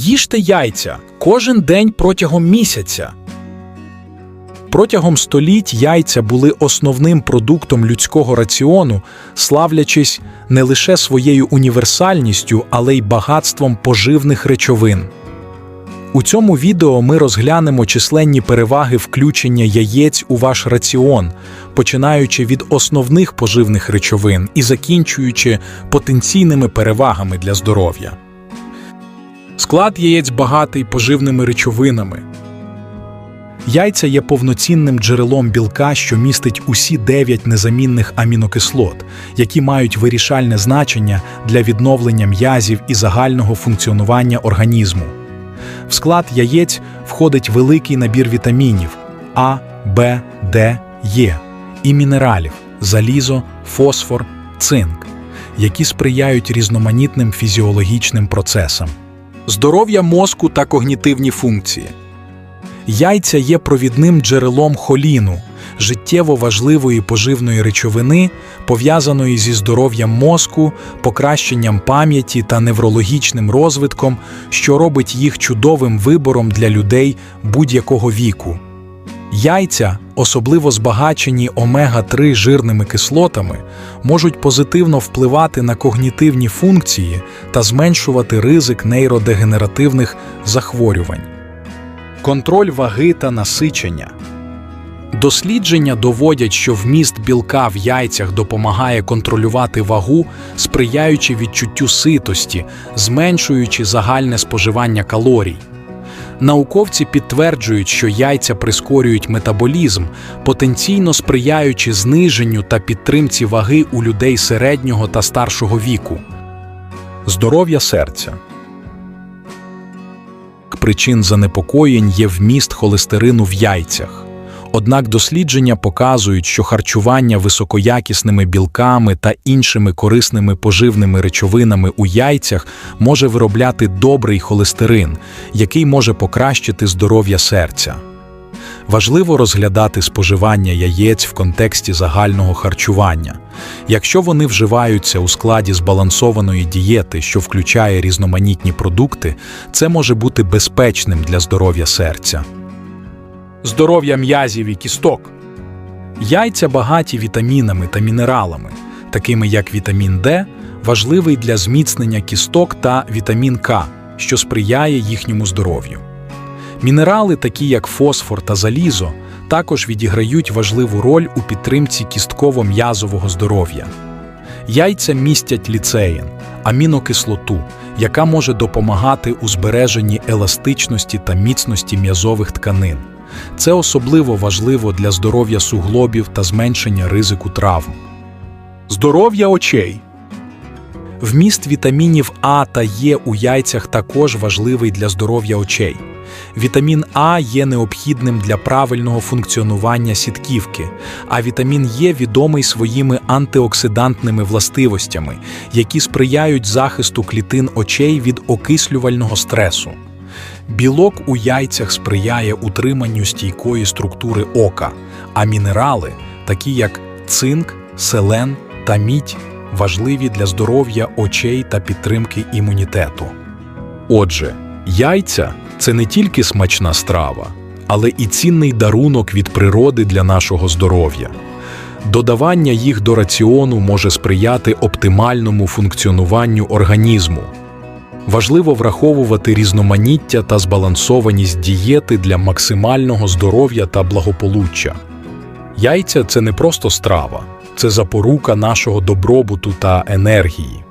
Їжте яйця кожен день протягом місяця. Протягом століть яйця були основним продуктом людського раціону, славлячись не лише своєю універсальністю, але й багатством поживних речовин. У цьому відео ми розглянемо численні переваги включення яєць у ваш раціон, починаючи від основних поживних речовин і закінчуючи потенційними перевагами для здоров'я. Склад яєць багатий поживними речовинами. Яйця є повноцінним джерелом білка, що містить усі 9 незамінних амінокислот, які мають вирішальне значення для відновлення м'язів і загального функціонування організму. В склад яєць входить великий набір вітамінів А, Б, Д, Е і мінералів залізо, фосфор, цинк, які сприяють різноманітним фізіологічним процесам. Здоров'я мозку та когнітивні функції. Яйця є провідним джерелом холіну, життєво важливої поживної речовини, пов'язаної зі здоров'ям мозку, покращенням пам'яті та неврологічним розвитком, що робить їх чудовим вибором для людей будь-якого віку. Яйця, особливо збагачені омега-3 жирними кислотами, можуть позитивно впливати на когнітивні функції та зменшувати ризик нейродегенеративних захворювань. Контроль ваги та насичення. Дослідження доводять, що вміст білка в яйцях допомагає контролювати вагу, сприяючи відчуттю ситості, зменшуючи загальне споживання калорій. Науковці підтверджують, що яйця прискорюють метаболізм, потенційно сприяючи зниженню та підтримці ваги у людей середнього та старшого віку. Здоров'я серця причин занепокоєнь є вміст холестерину в яйцях. Однак дослідження показують, що харчування високоякісними білками та іншими корисними поживними речовинами у яйцях може виробляти добрий холестерин, який може покращити здоров'я серця. Важливо розглядати споживання яєць в контексті загального харчування. Якщо вони вживаються у складі збалансованої дієти, що включає різноманітні продукти, це може бути безпечним для здоров'я серця. Здоров'я м'язів і кісток. Яйця багаті вітамінами та мінералами, такими як вітамін Д, важливий для зміцнення кісток та вітамін К, що сприяє їхньому здоров'ю. Мінерали, такі як фосфор та залізо, також відіграють важливу роль у підтримці кістково-м'язового здоров'я. Яйця містять ліцеїн, амінокислоту, яка може допомагати у збереженні еластичності та міцності м'язових тканин. Це особливо важливо для здоров'я суглобів та зменшення ризику травм. Здоров'я очей. Вміст вітамінів А та Е у яйцях також важливий для здоров'я очей. Вітамін А є необхідним для правильного функціонування сітківки, а вітамін Е відомий своїми антиоксидантними властивостями, які сприяють захисту клітин очей від окислювального стресу. Білок у яйцях сприяє утриманню стійкої структури ока, а мінерали, такі як цинк, селен та мідь, важливі для здоров'я очей та підтримки імунітету. Отже, яйця це не тільки смачна страва, але і цінний дарунок від природи для нашого здоров'я. Додавання їх до раціону може сприяти оптимальному функціонуванню організму. Важливо враховувати різноманіття та збалансованість дієти для максимального здоров'я та благополуччя. Яйця це не просто страва, це запорука нашого добробуту та енергії.